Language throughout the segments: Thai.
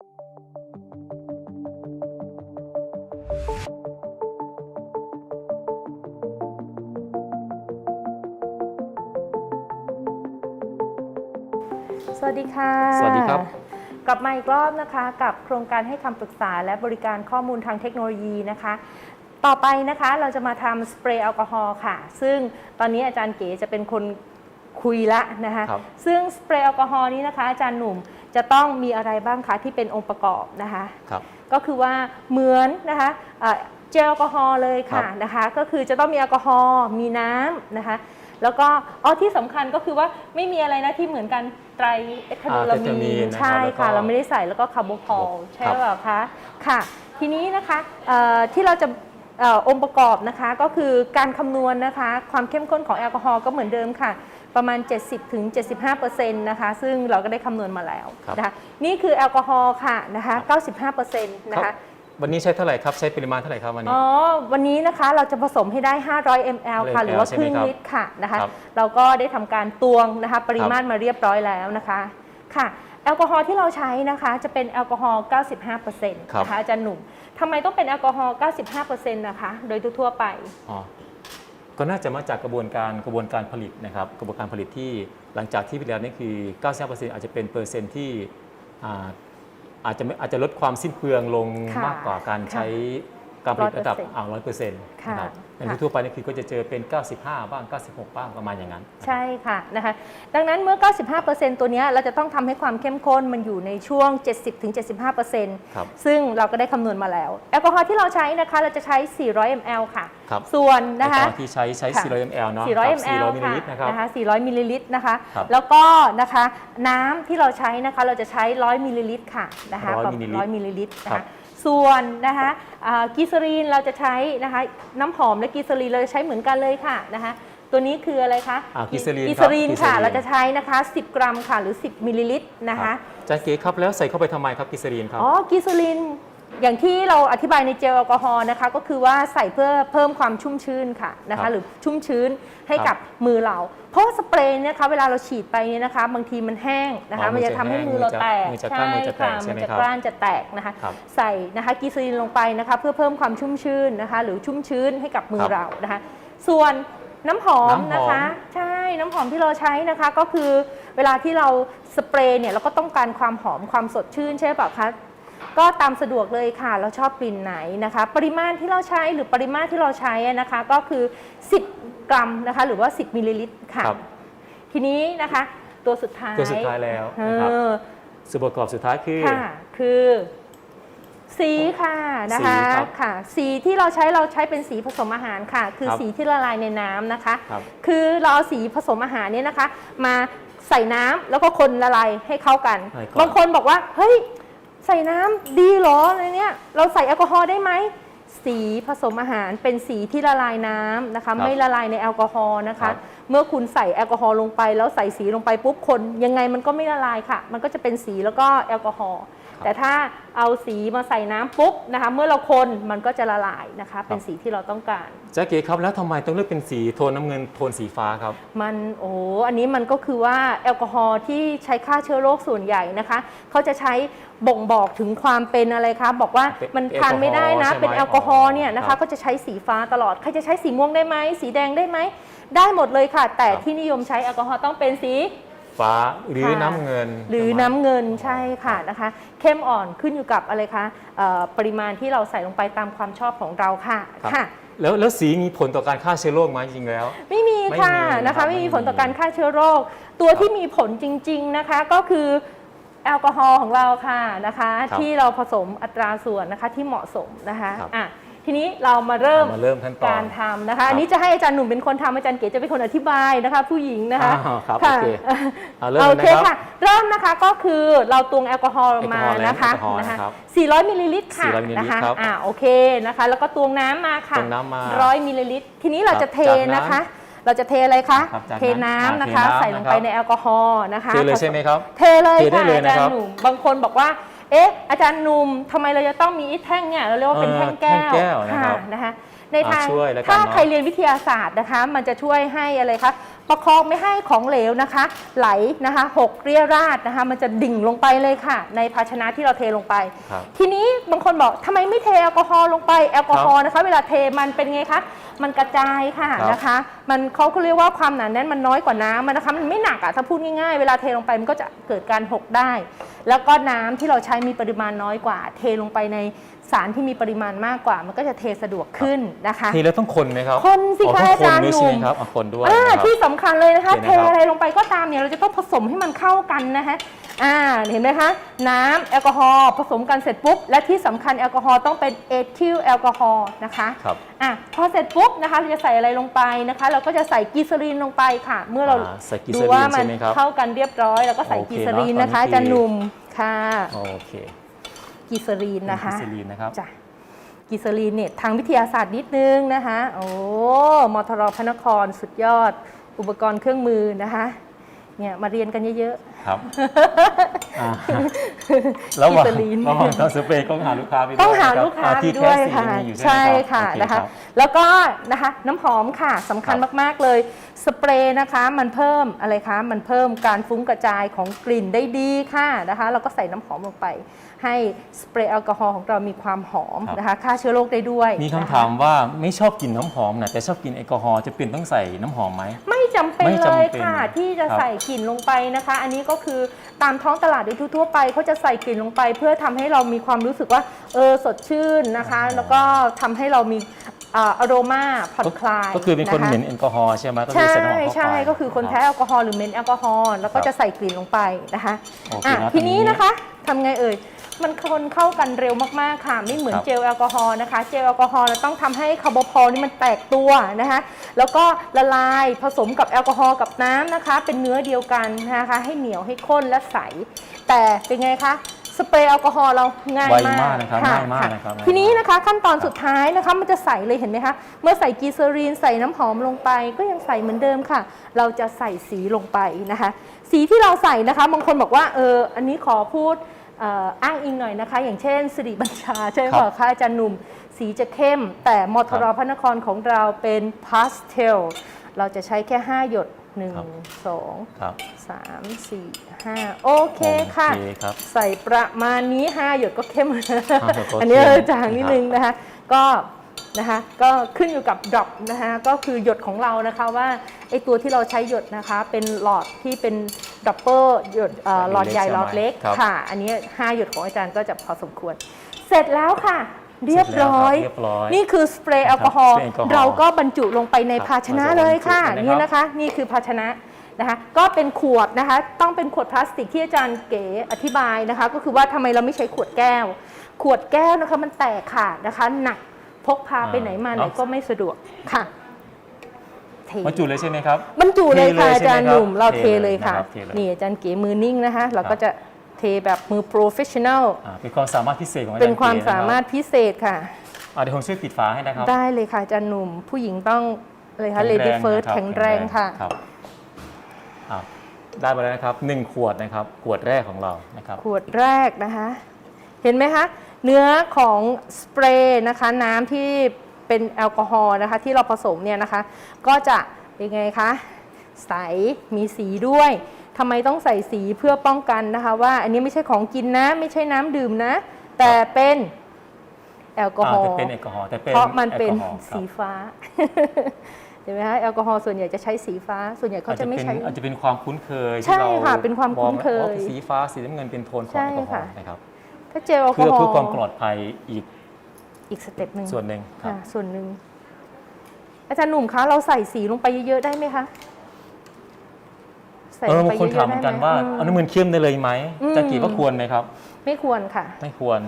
สวัสดีค่ะ สวัสดีครับ กลับมาอีกรอบนะคะกับโครงการให้คำปรึกษาและบริการข้อมูลทางเทคโนโลยีนะคะ ต่อไปนะคะเราจะมาทำสเปรย์แอลกอฮอล์ค่ะ ซึ่งตอนนี้อาจารย์เก๋จะเป็นคนคุยละนะคะครับซึ่งสเปรย์แอลกอฮอล์นี้นะคะอาจารย์หนุ่ม จะต้องมีอะไรบ้างคะที่เป็นองค์ประกอบนะคะครับ ก็คือว่าเหมือนนะคะเอ่อเจลแอลกอฮอล์เลยค่ะครับนะคะ ก็คือจะต้องมีแอลกอฮอล์มีน้ำนะคะ แล้วก็อ๋อที่สำคัญก็คือว่าไม่มีอะไรนะที่เหมือนกันไตรเอทาโนลาอ่าเททามีมีนนนะครับใช่แล้วก็ค่ะ เราไม่ได้ใส่แล้วก็คาร์โบพอลใช่ครับหรือเปล่าคะค่ะ ทีนี้นะคะเอ่อที่เราจะเอ่อองค์ประกอบนะคะก็คือการคำนวณนะคะ ความเข้มข้นของแอลกอฮอล์ก็เหมือนเดิมค่ะ ประมาณ 70-75%นะคะ ซึ่งเราก็ได้คำนวณมาแล้วครับ นะคะนี่คือแอลกอฮอล์ค่ะนะคะ 95%นะครัคะ บวันนี้ใช้เท่าไหร่ครับใช้ปริมาณเท่าไหร่ครับวันนี้ อ๋อ วันนี้นะคะเราจะผสมให้ได้ 500 ml ค่ะ 500หรือว่าใช่คไหมรึ่งครับลิตรค่ะนะคะ ครับเราก็ได้ทำการตวงนะคะ ปริมาตรมาเรียบร้อยแล้วนะคะค่ะ แอลกอฮอล์ที่เราใช้นะคะจะเป็นแอลกอฮอล์ 95%นะคะอาจารย์หนุ่มทำไมต้องเป็นแอลกอฮอล์ 95%นะคะ โดยทั่วๆไป อ๋อ ก็น่าจะมาจากกระบวนการกระบวนการผลิตนะครับกระบวนการผลิตที่หลังจากที่ไปแล้วนี่คือ 95%อาจจะเป็นเปอร์เซ็นต์ที่อ่าอาจจะไม่อาจจะลดความสิ้นเปลืองลงค่ะมากกว่าการค่ะใช้การผลิตระดับ100%อ่าร้อยเปอร์เซ็นต์ค่ะนะครับในค่ะ ทั่วๆไปนี่คือก็จะเจอเป็น 95 บ้าง 96 บ้างประมาณอย่างนั้น ใช่ค่ะนะคะดังนั้นเมื่อ 95%ตัวเนี้ยเราจะต้องทำให้ความเข้มข้นมันอยู่ในช่วง 70-75%ครับซึ่งเราก็ได้คำนวณมาแล้ว แอลกอฮอล์ที่เราใช้นะคะเราจะใช้ 400 ml ค่ะ ครับ ส่วนนะคะ ตอนที่ใช้ใช้ ค่ะ 400 ml เนาะ400กับ ml 400มิลลิลิตรนะครับ นะคะ 400 มิลลิลิตรนะคะ ครับแล้วก็นะคะน้ำที่เราใช้นะคะเราจะใช้ 100 มิลลิลิตรค่ะนะคะ100มิลลิลิตร100มิลลิลิตรนะครัคะบส่วนนะคะอ่ากิซารีนเราจะใช้นะคะน้ำหอมและกิซารีนเราจะใช้เหมือนกันเลยค่ะนะคะตัวนี้คืออะไรคะอ่ากิซารีนกิครัซาบรีนกิซาค่ะรีน เราจะใช้นะคะ 10 กรัมค่ะหรือ 10มิลลิลิตรนะครัคะ บอาจารย์เก๋ครับแล้วใส่เข้าไปทำไมครับกิซารีนครับ อ๋อกิซูลิน อย่างที่เราอธิบายในเจลแอลกอฮอล์นะคะ ก็คือว่าใส่เพื่อเพิ่มความชุ่มชื้นค่ะนะครัคะบหรือชุ่มชื้นให้ครักับบมือเรา เพราะว่าสเปรย์เนี่ยนะคะเวลาเราฉีดไปเนี่ยนะคะ บางทีมันแห้งนะอ๋คะอมันจะทำให้มือเราแตกมือจะกล้านมือจะแตกใช่มันไหมจะครับกล้านจะแตกนะคะ ครับใส่นะคะกิซูลินลงไปนะคะ เพื่อเพิ่มความชุ่มชื้นนะคะ หรือชุ่มชื้นให้กับมือครับเรานะคะ ส่วนน้ำหอมน้ำหอม นะคะ ใช่น้ำหอมที่เราใช้นะคะก็คือเวลาที่เราสเปรย์เนี่ยเราก็ต้องการความหอมความสดชื่นใช่เปล่าคะ ก็ตามสะดวกเลยค่ะ เราชอบกลิ่นไหนนะคะ ปริมาณที่เราใช้หรือปริมาตรที่เราใช้อะนะคะก็คือ 10 กรัมนะคะ หรือว่า 10มิลลิลิตรค่ะ ครับ ทีนี้นะคะตัวสุดท้ายตัวสุดท้ายแล้วเอนะครับอส่วนประกอบสุดท้ายคือ ค่ะ คือ สีค่ะนะคะสีครับค่ะ สีที่เราใช้เราใช้เป็นสีผสมอาหารค่ะ คือครับ สีที่ละลายในน้ำนะคะ ครับ คือเราเอาสีผสมอาหารเนี่ยนะคะ มาใส่น้ำแล้วก็คนละลายให้เข้ากัน ให้ก่อนบางคนบอกว่า เฮ้ย ใส่น้ำดีเหรออะไรเนี่ยเราใส่แอลกอฮอล์ได้ไหม สีผสมอาหารเป็นสีที่ละลายน้ำนะคะ ไม่ละลายในแอลกอฮอล์นะครัคะ บ เมื่อคุณใส่แอลกอฮอล์ลงไป แล้วใส่สีลงไปปุ๊บคนยังไงมันก็ไม่ละลายค่ะ มันก็จะเป็นสีแล้วก็แอลกอฮอล์ แต่ถ้าเอาสีมาใส่น้ำปุ๊บนะคะเมื่อเราคนมันก็จะละลายนะคะเป็นสีที่เราต้องการอาจารย์เก๋ครับแล้วทำไมต้องเลือกเป็นสีโทนน้ำเงินโทนสีฟ้าครับ มันโอ้โหอันนี้มันก็คือว่าแอลกอฮอล์ที่ใช้ฆ่าเชื้อโรคส่วนใหญ่นะคะเขาจะใช้บ่งบอกถึงความเป็นอะไรคะบอกว่าเป็นมันแอลกอฮอล์ทานไม่ได้นะใช่ไหมเป็นแอลกอฮอล์เนี่ยนะครัคะ บก็จะใช้สีฟ้าตลอดใครจะใช้สีม่วงได้ไหมสีแดงได้ไหมได้หมดเลยค่ะ แต่ครับ ที่นิยมใช้แอลกอฮอล์ต้องเป็นสี ฟ้าหรือค่ะน้ำเงินหรือใช่ไมน้ำเงินใช่ค่ะนะคะ เข้มอ่อนขึ้นอยู่กับอะไรคะเอ่อปริมาณที่เราใส่ลงไปตามความชอบของเราค่ะครับค่ะ แล้วแล้วสีมีผลต่อการฆ่าเชื้อโรคไหมจริงๆแล้ว ไม่มีค่ะไม่มีนะนะครัคะบไม่มีไม่มีผลต่อการฆ่าเชื้อโรค ตัวที่มีผลจริง ๆนะคะ ก็คือแอลกอฮอล์ของเราค่ะนะคะ ครับที่เราผสมอัตราส่วนนะคะที่เหมาะสมนะคะครับ อะ ทีนี้เรามาเริ่มมาเริ่มขั้นตอนการทำนะคะครับอันนี้จะให้อาจารย์หนุ่มเป็นคนทำอาจารย์เก๋จะเป็นคนอธิบายนะคะ ผู้หญิงนะคะอ้าวครับค่ะโอเคเอาเริ่มโอเลยเคนะครับค่ะเริ่มนะคะก็คือเราตวงแอลกอฮอล์มาแอลกอฮอล์แล้วนะคะแอลกอฮอล์นะคะนะครับ400มิลลิลิตรค่ะ400มิลลิลิตรนะคะครับอ่าโอเคนะคะ แล้วก็ตวงน้ำมาค่ะตวงน้ำมาร้อยมิลลิลิตร ทีนี้เราจะเทจากนั้นนะคะเราจะเทอะไรคะครับจากนั้นเทน้ำนะคะอ่าเทน้ำใส่ลงไปนะครับในแอลกอฮอล์นะคะ เทเลยใช่ไหมครับ เทเลยเทได้ค่ะเลยอานะจารครับย์หนุ่มบางคนบอกว่า เอ๊ะอาจารย์หนุ่มทำไมเราจะต้องมีไอ้แท่งเนี่ยเราเรียกว่าเป็นเออแท่งแก้วแท่งแก้วนะครับนะคะในอ่าทางช่วยแล้วกันถ้าเนอะ ใครเรียนวิทยาศาสตร์นะคะ มันจะช่วยให้อะไรคะ ประคองไม่ให้ของเหลวนะคะ ไหลนะคะหกเรียราดนะคะ มันจะดิ่งลงไปเลยค่ะ ในภาชนะที่เราเทลงไป ครับทีนี้บางคนบอกทำไมไม่เทแอลกอฮอล์ลงไปแอลกอฮอล์นะคะ เวลาเทมันเป็นไงคะมันกระจายค่ะครับ นะคะ มันเขาเขาเรียกว่าความหนาแน่นมันน้อยกว่าน้ำมันนะคะมันไม่หนักอะถ้าพูดง่ายๆ เวลาเทลงไปมันก็จะเกิดการหกได้ แล้วก็น้ำที่เราใช้มีปริมาณน้อยกว่า เทลงไปในสารที่มีปริมาณมากกว่า มันก็จะเทสะดวกขึ้นนะคะ ทีแล้วต้องคนไหมครับคนสิอ๋อคะต้องอาจารย์คนด้วยหนุ่มใช่ไหมครับอะคนด้วยอ่านะครับ ที่สำคัญเลยนะคะเห็นไหเทมครับอะไรลงไปก็ตามเนี่ยเราจะต้องผสมให้มันเข้ากันนะคะอ่าเห็นไหมคะ น้ำแอลกอฮอล์ผสมกันเสร็จปุ๊บ และที่สำคัญแอลกอฮอล์ต้องเป็นเอทิลแอลกอฮอล์นะคะครับอะพอเสร็จปุ๊บนะคะเราจะใส่อะไรลงไปนะคะ เราก็จะใส่กีซาลีนลงไปค่ะ เมื่อเราอ่าใส่กีดูซาลีนว่ามัใช่ไหมครับเข้ากันเรียบร้อย แล้วก็ใส่โอเคกีซาลีนเนอะนะคะตอนนี้จะหนุ่มค่ะโอเคกีซาลีนนะคะกิซาลีนนะครับจ้ะกิซาลีนเนี่ยทางวิทยาศาสตร์นิดนึงนะคะ โอ้มทรพระนครสุดยอด อุปกรณ์เครื่องมือนะคะเนี่ยมาเรียนกันเยอะครับอ่าระหว่างกิซาลีนระหว่างทำสเปรย์ก็หาลูกค้าไปด้วยๆต้องหานะครับลูกค้าอ่ไปที่ด้วยแท้สีค่ะมีอยู่ใช่ใช่ไหมรับค่ะโอเนะคะรับแล้วก็นะคะน้ำหอมค่ะสำคัญครับมากๆเลยสเปรย์นะคะมันเพิ่มอะไรคะมันเพิ่มการฟุ้งกระจายของกลิ่นได้ดีค่ะนะคะเราก็ใส่น้ำหอมลงไป ให้สเปรย์แอลกอฮอล์ของเรามีความหอมครับนะคะฆ่าเชื้อโรคได้ด้วย มีคำนะคะถามว่าไม่ชอบกลิ่นน้ำหอมนะแต่ชอบกลิ่นแอลกอฮอล์จะเป็นต้องใส่น้ำหอมไหม ไม่จำเป็นไม่เลจำยเป็นค่ะ ที่จะครับใส่กลิ่นลงไปนะคะ อันนี้ก็คือตามท้องตลาดโดยทั่วๆไปเขาจะใส่กลิ่นลงไป เพื่อทำให้เรามีความรู้สึกว่าเออสดชื่นนะคะ แล้วก็ทำให้เรามีอ่าอโรมาผ่อนคลาย ก็คือเป็นคนนะะเหม็นแอลกอฮอล์ใช่ไหมก็เลยใช่ใส่น้ำหอมเข้าไปใช่ก็คือคนแพ้รับแอลกอฮอล์หรือเมนแอลกอฮอล์แล้วก็ครับจะใส่กลิ่นลงไปนะคะโอเคอะนะทีนี้ตรงนี้นะคะทำไงเอ่ย มันคนเข้ากันเร็วมากๆค่ะ ไม่เหมือนครับ เจลแอลกอฮอล์นะคะ เจลแอลกอฮอล์เราต้องทำให้คาร์บอพอลนี่มันแตกตัวนะคะ แล้วก็ละลายผสมกับแอลกอฮอล์กับน้ำนะคะ เป็นเนื้อเดียวกันนะคะ ให้เหนียวให้ข้นและใส แต่เป็นไงคะสเปรย์แอลกอฮอล์เราง่ายไวมากมากนะครับง่ายมากนะครับทีนี้นะคะขั้นตอนสุดท้ายนะคะมันจะใสเลยเห็นไหมคะเมื่อใส่กีซารีนใส่น้ำหอมลงไป ก็ยังใส่เหมือนเดิมค่ะ เราจะใส่สีลงไปนะคะ สีที่เราใส่นะคะบางคนบอกว่าเอออันนี้ขอพูดเอ่ออ้างอิงหน่อยนะคะ อย่างเช่นสิริบัญชา ใช่ไหมครับคะอาจารย์หนุ่ม สีจะเข้ม แต่มทรพระนครของเราเป็นพาสเทลเราจะใช้แค่ 5 หยดครับ1 2 ครับ3 4 5 โอเคค่ะ โอเคครับใส่ประมาณนี้ 5 หยดก็เข้มหยดก็อันนี้เข้มจางนิดนึงนะคะ ก็ นะคะก็ขึ้นอยู่กับดรอปนะคะก็คือหยดของเรานะคะว่าไอตัวที่เราใช้หยดนะคะเป็นหลอดที่เป็นดับเบิลหยดเอ่อหลอดใหญ่หลอดเล็กครับ ค่ะ อันนี้ 5 หยดของอาจารย์ก็จะพอสมควร เสร็จแล้วค่ะ เรียบร้อยเรียบร้อย นี่คือสเปรย์แอลกอฮอล์สเปรย์แอลกอฮอล์เราก็บรรจุลงไปในครับภาชนะเราจะเลยค่ะบรรจุนี่นะครับนะคะ นี่คือภาชนะนะคะ ก็เป็นขวดนะคะ ต้องเป็นขวดพลาสติกที่อาจารย์เก๋อธิบายนะคะ ก็คือว่าทำไมเราไม่ใช้ขวดแก้ว ขวดแก้วนะคะมันแตกขาดนะคะ หนัก พกพาไปไหนมาไหนก็ไม่สะดวกค่ะเทบรรจุเลยใช่ไหมครับบรรจุเลยค่ะเทเลยอาจารย์ใช่ไหมครับหนุ่มเราเทเทเลยเลยค่ะนะครับเทเลยนี่อาจารย์เก๋มือนิ่งนะคะ เราก็จะเทแบบมือโปรเฟชชั่น a ลอ่าเป็นความสามารถพิเศษของอาจารย์เป็นความก๋ะรับสามารถพิเศษค่ะอ่าเดี๋ยวผมช่วยปิดฝาให้นะครับ ได้เลยค่ะอาจารย์หนุ่มผู้หญิงต้องอะไรคะแข็ง lady แรง first นะครับแข็งแรงค่ะครับอ่าได้มาแล้วนะครับหนึ่งขวดนะครับ ขวดแรกของเรานะครับ ขวดแรกนะคะ เห็นไหมคะ เนื้อของสเปรย์นะคะน้ำที่เป็นแอลกอฮอล์นะคะที่เราผสมเนี่ยนะคะ ก็จะเป็นไงคะใสมีสีด้วยทำไมต้องใส่สีเพื่อป้องกันนะคะ ว่าอันนี้ไม่ใช่ของกินนะ ไม่ใช่น้ำดื่มนะ แต่เป็นแอลกอฮออ่าแต่ล์เป็นแอลกอฮอล์แต่เป็นเพราะมันเป็นแอลกอฮอล์ครับสีฟ้าเห็นไหมคะแอลกอฮอล์ส่วนใหญ่จะใช้สีฟ้า ส่วนใหญ่เขาจะไม่ใช้อาจจะเป็นความคุ้นเคยใช่ที่เราค่ะเป็นความคุ้นเคยมองว่าอ๋อสีฟ้าสีน้ำเงินเป็นโทนของใช่แอลกอฮอค่ะล์นะครับ ถ้าเจลแอลกอเพื่อฮอเพื่อความล์ปลอดภัยอีกอีกสเต็ปหนึ่งส่วนหนึ่งครับค่ะส่วนหนึ่งอาจารย์หนุ่มคะเราใส่สีลงไปเยอะๆได้ไหมคะใส่เอลองไปบางคนเยถามอะเหๆมือนได้กันไหมว่าอืม เอาน้ำมันเข้มได้เลยไหมอืม จะกี่ว่าควรไหมครับ ไม่ควรค่ะ ไม่ควร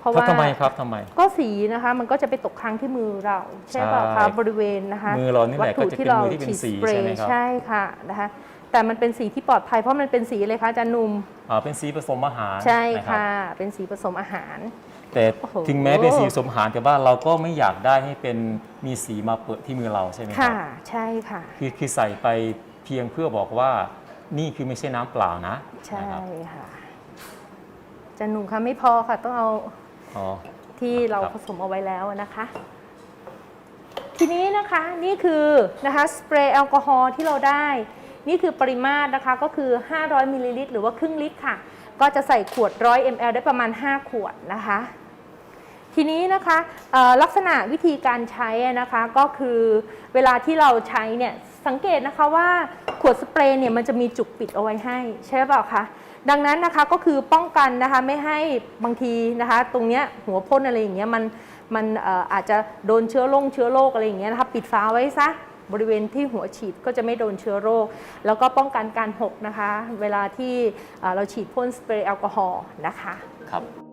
เพราะเพราะว่า ทำไมครับทำไม ก็สีนะคะ มันก็จะไปตกค้างที่มือเรา ใช่ป่ะใช่คะบริเวณนะคะมือเรานี่แหละวัตถุก็จะที่เป็นเรามือที่เป็นฉีดสีสเปรใช่ไหมย์ครับใช่ค่ะนะคะ แต่มันเป็นสีที่ปลอดภัยเพราะมันเป็นสีเลยคะอาจารย์หนุ่มอ่าเป็นสีผสมอาหารใช่นรับค่ะ เป็นสีผสมอาหาร แต่โอ้โห ถึงแม้เป็นสีผสมอาหารแต่ว่าเราก็ไม่อยากได้ให้เป็นมีสีมาเปิดที่มือเราใช่ไหมครัค่ะ บใช่ค่ะ คือคือใส่ไปเพียงเพื่อบอกว่านี่คือไม่ใช่น้ำเปล่านะใช่นะครับค่ะอาจารย์หนุ่มคะไม่พอค่ะ ต้องเอาอ๋อ ที่เราครับ ผสมเอาไว้แล้วนะคะ ทีนี้นะคะนี่คือนะคะสเปรย์แอลกอฮอล์ที่เราได้ นี่คือปริมาตรนะคะก็คือ 500มิลลิลิตรหรือว่าครึ่งลิตรค่ะ ก็จะใส่ขวด 100 ml ได้ประมาณ 5 ขวดนะคะ ทีนี้นะคะลักษณะวิธีการใช้นะคะก็คือเวลาที่เราใช้เนี่ยสังเกตนะคะว่าขวดสเปรย์เนี่ยมันจะมีจุกปิดเอาไว้ให้ ใช่เปล่าคะดังนั้นนะคะก็คือป้องกันนะคะไม่ให้บางทีนะคะ ตรงเนี้ยหัวพ่นอะไรอย่างเงี้ยมันมันเอ่ออาจจะโดนเชื้อโรคเชื้อโรคอะไรอย่างเงี้ยนะคะปิดฝาไว้ซะ บริเวณที่หัวฉีดก็จะไม่โดนเชื้อโรค แล้วก็ป้องกันการหกนะคะ เวลาที่เราฉีดพ่นสเปรย์แอลกอฮอล์นะคะครับ